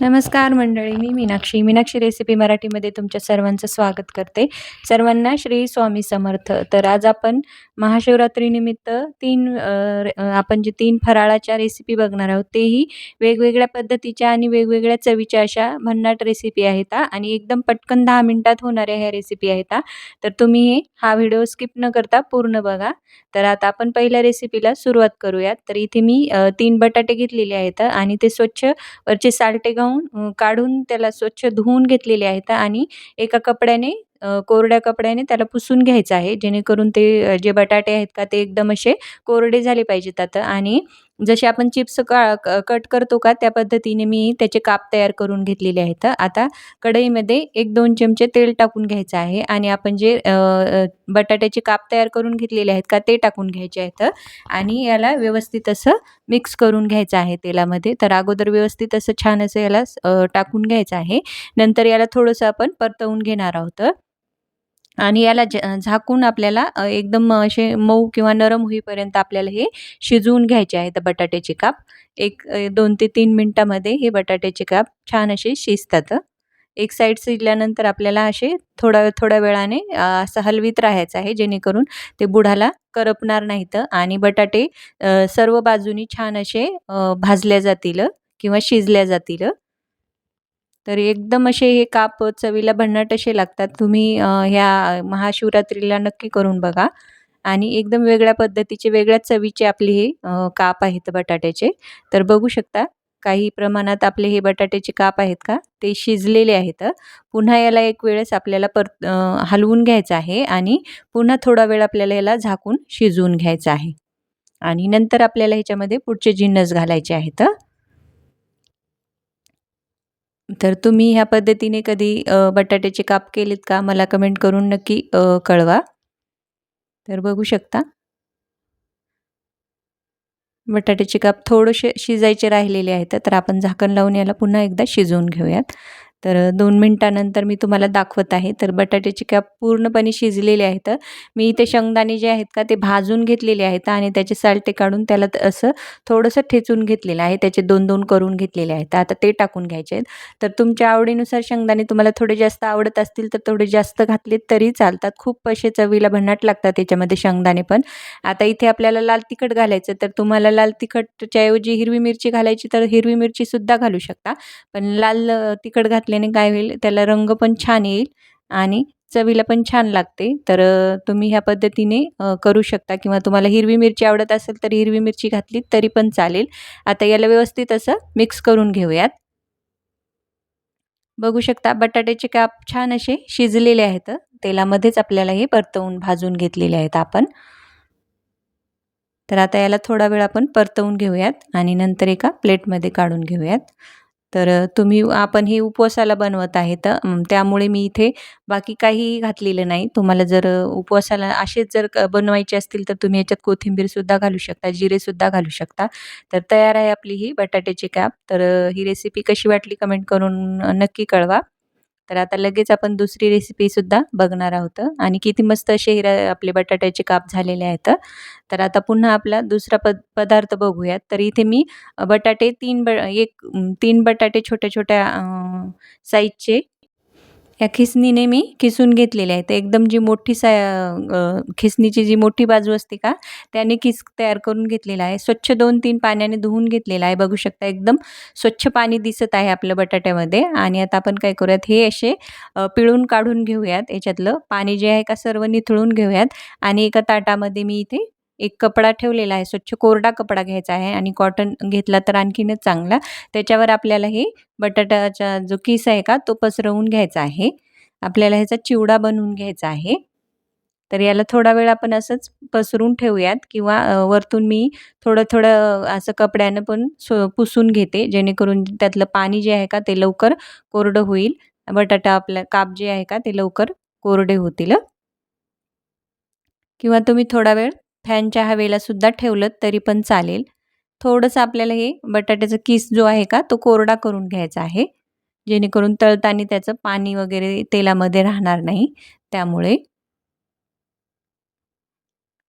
नमस्कार मंडळी मी मीनाक्षी. मीनाक्षी रेसिपी मराठीमध्ये तुमच्या सर्वांचं स्वागत करते. सर्वांना श्री स्वामी समर्थ. तर आज आपण महाशिवरात्रीनिमित्त तीन आपण जे तीन फराळाच्या रेसिपी बघणार आहोत तेही वेगवेगळ्या पद्धतीच्या आणि वेगवेगळ्या चवीच्या अशा भन्नाट रेसिपी आहेत आणि एकदम पटकन दहा मिनटात होणाऱ्या ह्या रेसिपी आहेत तर तुम्ही हा व्हिडिओ स्किप न करता पूर्ण बघा. तर आता आपण पहिल्या रेसिपीला सुरुवात करूयात. तर इथे मी तीन बटाटे घेतलेले आहेत आणि ते स्वच्छ वरचे सालटे गाऊन काढून त्याला स्वच्छ धुवून घेतलेले आहेत आणि एका कपड्याने कोरड्या कपड्याने त्याला पुसून घ्यायचं आहे. जेणेकरून ते जे बटाटे आहेत का ते एकदम असे कोरडे झाले पाहिजेत आता. आणि जसे आपण चिप्स का कट करतो का त्या पद्धतीने मी त्याचे काप तयार करून घेतलेले आहेत. आता कढईमध्ये एक दोन चमचे तेल टाकून घ्यायचं आहे. आणि आपण जे बटाट्याचे काप तयार करून घेतलेले आहेत का ते टाकून घ्यायचे आहेत. आणि याला व्यवस्थित असं मिक्स करून घ्यायचं आहे तेलामध्ये. तर अगोदर व्यवस्थित असं छान असं याला टाकून घ्यायचं आहे. नंतर याला थोडंसं आपण परतवून घेणार आहोत. आणि याला झाकून आपल्याला एकदम असे मऊ किंवा नरम होईपर्यंत आपल्याला हे शिजवून घ्यायचे आहेत बटाट्याचे काप. एक दोन ते तीन मिनटामध्ये हे बटाट्याचे काप छान असे शिजतात. एक साईड शिजल्यानंतर आपल्याला असे थोड्या थोड्या वेळाने असं हलवीत राहायचं आहे जेणेकरून ते बुढाला करपणार नाहीत आणि बटाटे सर्व बाजूनी छान असे भाजल्या जातील किंवा शिजल्या जातील. तर एकदम असे हे काप चवीला भन्नाट असे लागतात. तुम्ही ह्या महाशिवरात्रीला नक्की करून बघा. आणि एकदम वेगळ्या पद्धतीचे वेगळ्या चवीचे आपले हे काप आहेत बटाट्याचे. तर बघू शकता काही प्रमाणात आपले हे बटाट्याचे काप आहेत का? ते शिजलेले आहेत. पुन्हा याला एक वेळेस आपल्याला पर हलवून घ्यायचं आहे आणि पुन्हा थोडा वेळ आपल्याला याला झाकून शिजवून घ्यायचं आहे. आणि नंतर आपल्याला ह्याच्यामध्ये पुढचे जिन्नस घालायचे आहेत. तर तुम्ही ह्या पद्धतीने कधी बटाट्याचे काप केलेत का? मला कमेंट करून नक्की कळवा. तर बघू शकता. बटाट्याचे काप थोडेसे शिजायचे राहिलेले आहेत तर आपण झाकण लावून याला पुन्हा एकदा शिजवून घेऊयात. तर दोन मिनटानंतर मी तुम्हाला दाखवत आहे. तर बटाट्याचे कॅप पूर्णपणे शिजलेले आहेत. मी इथे शेंगदाणे जे आहेत का ते भाजून घेतलेले आहेत आणि त्याचे सालटे काढून त्याला असं थोडंसं ठेचून घेतलेलं आहे. त्याचे दोन दोन करून घेतलेले आहेत. आता ते टाकून घ्यायचे आहेत. तर तुमच्या आवडीनुसार शेंगदाणे तुम्हाला थोडे जास्त आवडत असतील तर थोडे जास्त घातलेत तरी चालतात. खूप असे चवीला भन्नाट लागतात त्याच्यामध्ये शेंगदाणे पण. आता इथे आपल्याला लाल तिखट घालायचं तर तुम्हाला लाल तिखटच्या ऐवजी हिरवी मिरची घालायची तर हिरवी मिरचीसुद्धा घालू शकता. पण लाल तिखट घात घातल्याने काय होईल त्याला रंग पण छान येईल आणि चवीला पण छान लागते. तर तुम्ही ह्या पद्धतीने करू शकता किंवा तुम्हाला हिरवी मिरची आवडत असेल तर हिरवी मिरची घातली तरी पण चालेल. आता याला व्यवस्थित असं मिक्स करून घेऊयात. बघू शकता बटाट्याचे काप छान असे शिजलेले आहेत. तेलामध्येच आपल्याला हे परतवून भाजून घेतलेले आहेत आपण. तर आता याला थोडा वेळ आपण परतवून घेऊयात आणि नंतर एका प्लेटमध्ये काढून घेऊयात. तर तुम्ही आपण हे उपवासाला बनवत आहे तर त्यामुळे मी इथे बाकी काही घातलेलं नाही. तुम्हाला जर उपवासाला असेच जर बनवायचे असतील तर तुम्ही याच्यात कोथिंबीरसुद्धा घालू शकता जिरेसुद्धा घालू शकता. तर तयार आहे आपली ही बटाट्याची कॅप. तर ही रेसिपी कशी वाटली कमेंट करून नक्की कळवा. तर आता लगेच आपण दुसरी रेसिपीसुद्धा बघणार आहोत. आणि किती मस्त असे हिरा आपले बटाट्याचे काप झालेले आहेत. तर आता पुन्हा आपला दुसरा पद पदार्थ बघूयात. तर इथे मी बटाटे तीन ब एक तीन बटाटे छोट्या छोट्या साईजचे या खिसणीने मी खिसून घेतलेले आहेत एकदम जी मोठी सा खिसणीची जी मोठी बाजू असते का त्याने खिस तयार करून घेतलेला आहे. स्वच्छ दोन तीन पाण्याने धुवून घेतलेला आहे. बघू शकता एकदम स्वच्छ पाणी दिसत आहे आपल्या बटाट्यामध्ये. आणि आता आपण काय करूयात हे असे पिळून काढून घेऊयात. याच्यातलं पाणी जे आहे का सर्व निथळून घेऊयात. आणि एका ताटामध्ये मी इथे एक कपडा ठेवलेला आहे स्वच्छ कोरडा कपडा घ्यायचा आहे आणि कॉटन घेतला तर आणखीनच चांगला. त्याच्यावर आपल्याला हे बटाट्याचा जो किस आहे का तो पसरवून घ्यायचा आहे. आपल्याला ह्याचा चिवडा बनवून घ्यायचा आहे. तर याला थोडा वेळ आपण असंच पसरून ठेवूयात किंवा वरतून मी थोडं थोडं असं कपड्यानं पण सो पुसून घेते. जेणेकरून त्यातलं पाणी जे आहे का ते लवकर कोरडं होईल. बटाटा आपल्या काप जे आहे का ते लवकर कोरडे होतील किंवा तुम्ही थोडा वेळ फॅनच्या हवेला सुद्धा ठेवलं तरी पण चालेल. थोडंसं आपल्याला हे बटाट्याचा किस जो आहे का तो कोरडा करून घ्यायचा आहे. जेणेकरून तळताना त्याचं पाणी वगैरे तेलामध्ये राहणार नाही. त्यामुळे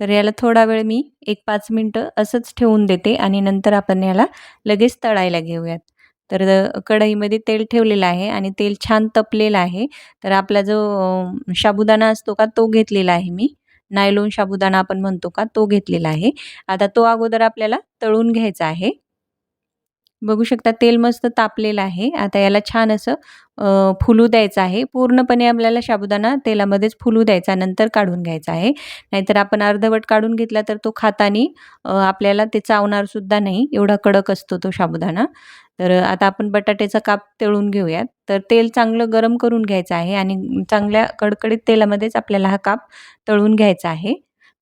तर याला थोडा वेळ मी एक पाच मिनटं असंच ठेवून देते आणि नंतर आपण याला लगेच तळायला घेऊयात. तर कढईमध्ये तेल ठेवलेलं आहे आणि तेल छान तपलेलं आहे. तर आपला जो साबुदाणा असतो का तो घेतलेला आहे मी. नायलॉन साबुदाणा आपण म्हणतो का तो घेतलेला आहे. आता तो अगोदर आपल्याला तळून घ्यायचा आहे. बघू शकता तेल मस्त तापलेलं आहे. आता याला छान असं फुलू द्यायचं आहे. पूर्णपणे आपल्याला साबुदाणा तेलामध्येच फुलू द्यायचा नंतर काढून घ्यायचा आहे. नाहीतर आपण अर्धवट काढून घेतला तर तो खातानी आपल्याला ते चावणारसुद्धा नाही. एवढा कडक असतो तो साबुदाणा. तर आता आपण बटाट्याचा काप तळून घेऊयात. तर तेल चांगलं गरम करून घ्यायचं आहे आणि चांगल्या कडकडीत तेलामध्येच आपल्याला हा काप तळून घ्यायचा आहे.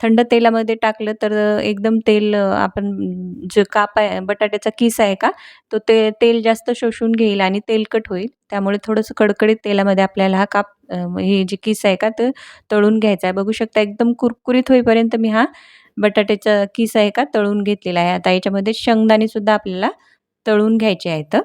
थंड तेलामध्ये टाकलं तर एकदम तेल आपण जे काप आहे बटाट्याचा किस आहे का तो ते तेल जास्त शोषून घेईल आणि तेलकट होईल. त्यामुळे थोडंसं कडकडीत तेलामध्ये आपल्याला हा काप हे जे किस आहे का ते तळून घ्यायचा आहे. बघू शकता एकदम कुरकुरीत होईपर्यंत मी हा बटाट्याचा किस आहे का तळून घेतलेला आहे. आता याच्यामध्ये शेंगदाणेसुद्धा आपल्याला तळून घ्यायचे आहेत.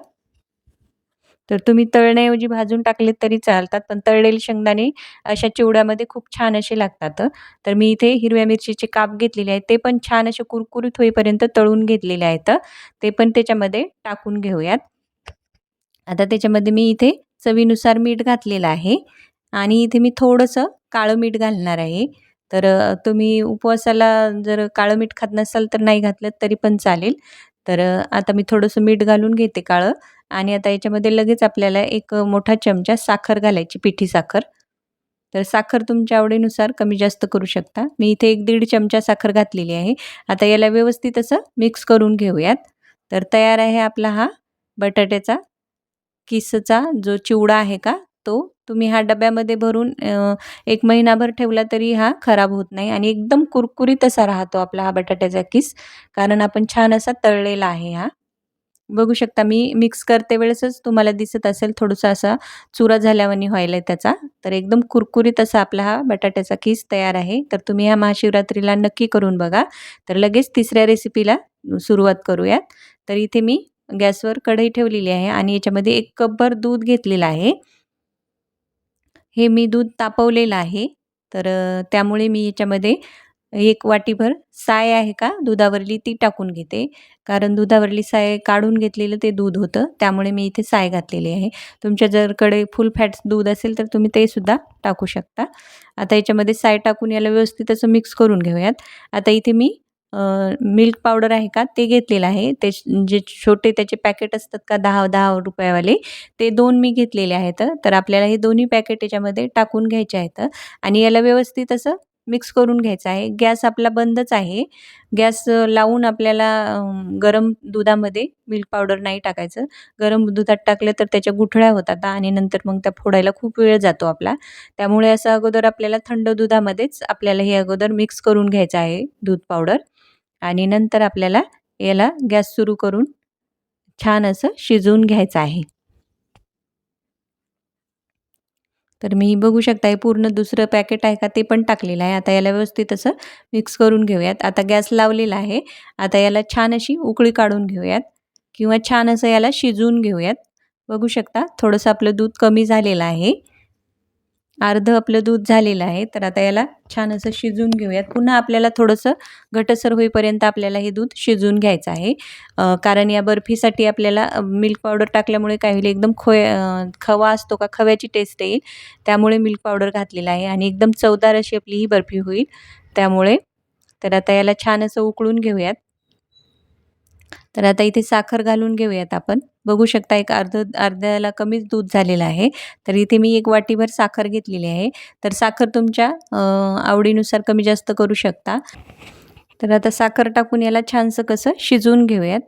तर तुम्ही तळण्याऐवजी भाजून टाकलेत तरी चालतात पण तळलेले शेंगदाणे अशा चिवड्यामध्ये खूप छान असे लागतात तर मी इथे हिरव्या मिरचीचे काप घेतलेले आहेत ते पण छान असे कुरकुरीत होईपर्यंत तळून घेतलेले आहेत ते पण त्याच्यामध्ये टाकून घेऊयात. आता त्याच्यामध्ये मी इथे चवीनुसार मीठ घातलेलं आहे आणि इथे मी थोडंसं काळं मीठ घालणार आहे. तर तुम्ही उपवासाला जर काळं मीठ खात नसाल तर नाही घातलं तरी पण चालेल. तर आता मी थोडंसं मीठ घालून घेते काळं. आणि आता याच्यामध्ये लगेच आपल्याला एक मोठा चमचा साखर घालायची पिठी साखर. तर साखर तुमच्या आवडीनुसार कमी जास्त करू शकता. मी इथे एक दीड चमचा साखर घातलेली आहे. आता याला व्यवस्थित असं मिक्स करून घेऊयात. तर तयार आहे आपला हा बटाट्याचा किसचा जो चिवडा आहे का तो तुम्ही हा डब्यामध्ये भरून एक महिनाभर ठेवला तरी हा खराब होत नाही आणि एकदम कुरकुरीत असा राहतो आपला हा बटाट्याचा किस. कारण आपण छान असा तळलेला आहे हा. बघू शकता मी मिक्स करते वेळेसच तुम्हाला दिसत असेल थोडंसं असा चुरा झाल्यावानी व्हायला त्याचा. तर एकदम कुरकुरीत असा आपला हा बटाट्याचा किस तयार आहे. तर तुम्ही ह्या महाशिवरात्रीला नक्की करून बघा. तर लगेच तिसऱ्या रेसिपीला सुरुवात करूयात. तर इथे मी गॅसवर कढई ठेवलेली आहे आणि याच्यामध्ये एक कपभर दूध घेतलेलं आहे. हे मी दूध तापवलेलं आहे. तर त्यामुळे मी याच्यामध्ये एक वाटीभर साय आहे का? दुधावरली ती टाकून घेते. कारण दुधावरली साय काढून घेतलेलं ते दूध होतं. त्यामुळे मी इथे साय घातलेली आहे. तुमच्या जरकडे फुल फॅट्स दूध असेल तर तुम्ही ते सुद्धा टाकू शकता. आता याच्यामध्ये साय टाकून याला व्यवस्थित असं मिक्स करून घेऊयात. आता इथे मी मिल्क पावडर आहे का? ते घेतलेलं आहे. ते जे छोटे त्याचे पॅकेट असतात का? दहा दहा रुपयावाले. ते दोन मी घेतलेले आहेत. तर आपल्याला हे दोन्ही पॅकेट याच्यामध्ये टाकून घ्यायचे आहेत. आणि याला व्यवस्थित असं मिक्स करून घ्यायचा आहे. गॅस आपला बंदच आहे. गॅस लावून आपल्याला गरम दुधामध्ये मिल्क पावडर नाही टाकायचं. गरम दुधात टाकलं तर त्याच्या गुठळ्या होतात आणि नंतर मग त्या फोडायला खूप वेळ जातो आपला. त्यामुळे असं अगोदर आपल्याला थंड दुधामध्येच आपल्याला हे अगोदर मिक्स करून घ्यायचं आहे दूध पावडर. आणि नंतर आपल्याला याला गॅस सुरू करून छान असं शिजवून घ्यायचं आहे. तर मी बघू शकता हे पूर्ण दुसरं पॅकेट आहे का ते पण टाकलेलं आहे. आता याला व्यवस्थित असं मिक्स करून घेऊयात. आता गॅस लावलेला आहे. आता याला छान अशी उकळी काढून घेऊयात. किंवा छान असं याला शिजवून घेऊयात. बघू शकता थोडंसं आपलं दूध कमी झालेलं आहे. अर्धं आपलं दूध झालेलं आहे तर आता याला छान असं शिजवून घेऊयात. पुन्हा आपल्याला थोडंसं घटसर होईपर्यंत आपल्याला हे दूध शिजवून घ्यायचं आहे. कारण या बर्फीसाठी आपल्याला मिल्क पावडर टाकल्यामुळे काय होईल एकदम खोय खवा असतो का खव्याची टेस्ट येईल. त्यामुळे मिल्क पावडर घातलेला आहे आणि एकदम चवदार अशी आपली ही बर्फी होईल. त्यामुळे तर आता याला छान असं उकळून घेऊयात. तर आता इथे साखर घालून घेऊयात आपण. बघू शकता एक अर्ध अर्ध्याला कमीच दूध झालेलं आहे. तर इथे मी एक वाटीभर साखर घेतलेली आहे. तर साखर तुमच्या आवडीनुसार कमी जास्त करू शकता. तर आता साखर टाकून याला छानसं कसं शिजवून घेऊयात.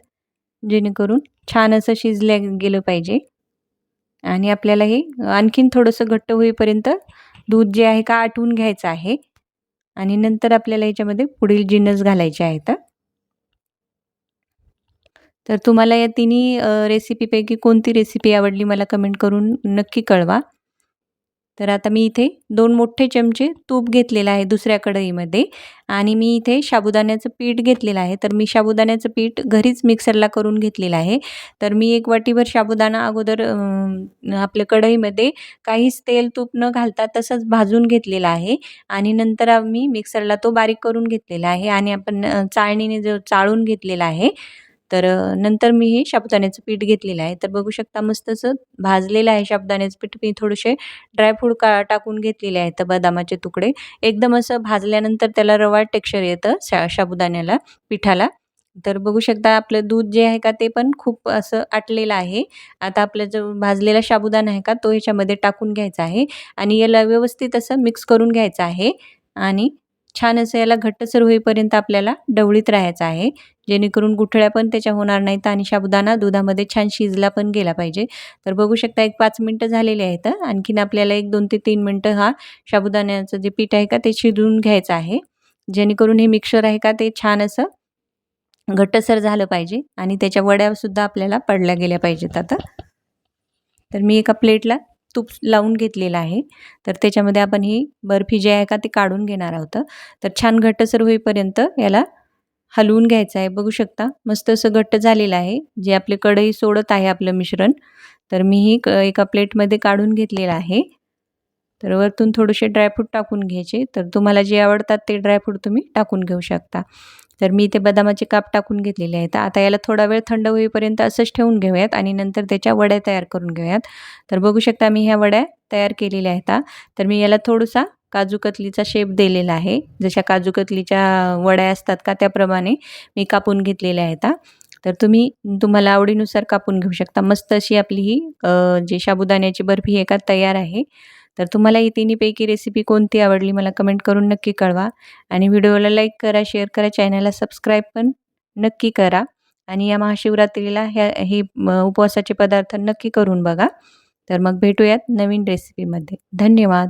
जेणेकरून छान असं शिजल्या गेलं पाहिजे. आणि आपल्याला हे आणखीन थोडंसं घट्ट होईपर्यंत दूध जे आहे का आटवून घ्यायचं आहे. आणि नंतर आपल्याला याच्यामध्ये पुढील जिन्नस घालायचे आहेत. तर तुम्हाला या तिन्ही रेसिपीपैकी कोणती रेसिपी आवडली मला कमेंट करून नक्की कळवा. तर आता मी इथे दोन मोठे चमचे तूप घेतलेलं आहे दुसऱ्या कढईमध्ये आणि मी इथे साबुदाण्याचं पीठ घेतलेलं आहे. तर मी साबुदाण्याचं पीठ घरीच मिक्सरला करून घेतलेलं आहे. तर मी एक वाटीभर साबुदाणा अगोदर आपल्या कढईमध्ये काहीच तेल तूप न घालता तसंच भाजून घेतलेला आहे आणि नंतर आम्ही मिक्सरला तो बारीक करून घेतलेला आहे आणि आपण चाळणीने जो चाळून घेतलेला आहे तर नंतर मी हे साबुदाण्याचं पीठ घेतलेलं आहे. तर बघू शकता मस्त असं भाजलेलं आहे साबुदाण्याचं पीठ. मी थोडेसे ड्रायफ्रूट का टाकून घेतलेले आहेत बदामाचे तुकडे. एकदम असं भाजल्यानंतर त्याला रवा टेक्स्चर येतं शा साबुदाण्याला पिठाला. तर बघू शकता आपलं दूध जे आहे का ते पण खूप असं आटलेलं आहे. आता आपला जो भाजलेला साबुदाणा आहे का तो ह्याच्यामध्ये टाकून घ्यायचा आहे. आणि याला व्यवस्थित असं मिक्स करून घ्यायचं आहे. आणि छान असं याला घट्टसर होईपर्यंत आपल्याला डवळीत राहायचं आहे. जेणेकरून गुठळ्या पण त्याच्या होणार नाहीत आणि साबुदाणा दुधामध्ये छान शिजला पण गेला पाहिजे. तर बघू शकता एक पाच मिनटं झालेले आहेत आणखीन आपल्याला एक दोन ते तीन मिनटं हा साबुदाण्याचं जे पीठ आहे का ते शिजवून घ्यायचं आहे. जेणेकरून हे मिक्सर आहे का ते छान असं घट्टसर झालं पाहिजे आणि त्याच्या वड्यासुद्धा आपल्याला पडल्या गेल्या पाहिजेत आता. तर मी एका प्लेटला तूप लावून घेतलेलं आहे. तर त्याच्यामध्ये आपण ही बर्फी जी आहे का ती काढून घेणार आहोत. तर छान घट्टसर होईपर्यंत याला हलवून घ्यायचं आहे. बघू शकता मस्त असं घट्ट झालेलं आहे. जे आपले कढई सोडत आहे आपलं मिश्रण. तर मी ही क एका प्लेटमध्ये काढून घेतलेलं आहे. तर वरतून थोडेसे ड्रायफ्रूट टाकून घ्यायचे. तर तुम्हाला जे आवडतात ते ड्रायफ्रूट तुम्ही टाकून घेऊ शकता. तर मी इथे बदामाचे काप टाकून घेतलेले आहेत आता याला थोडा वेळ थंड होईपर्यंत असंच ठेवून घेऊयात आणि नंतर त्याच्या वड्या तयार करून घेऊयात. तर बघू शकता मी ह्या वड्या तयार केलेल्या आहेत तर मी याला थोडासा काजू कतलीचा शेप दिलेला आहे. जशा काजू कतलीच्या वड्या असतात का त्याप्रमाणे मी कापून घेतलेल्या आहेत तर तुम्ही तुम्हाला आवडीनुसार कापून घेऊ शकता. मस्त अशी आपली ही जी साबुदाण्याची बर्फी आहे का तयार आहे. तर तुम्हाला ही तिन्हीपैकी रेसिपी कोणती आवडली मला कमेंट करून नक्की कळवा. आणि व्हिडिओला लाईक करा शेअर करा चॅनलला सबस्क्राईब पण नक्की करा. आणि या महाशिवरात्रीला ह्या हे उपवासाचे पदार्थ नक्की करून बघा. तर मग भेटूयात नवीन रेसिपीमध्ये धन्यवाद.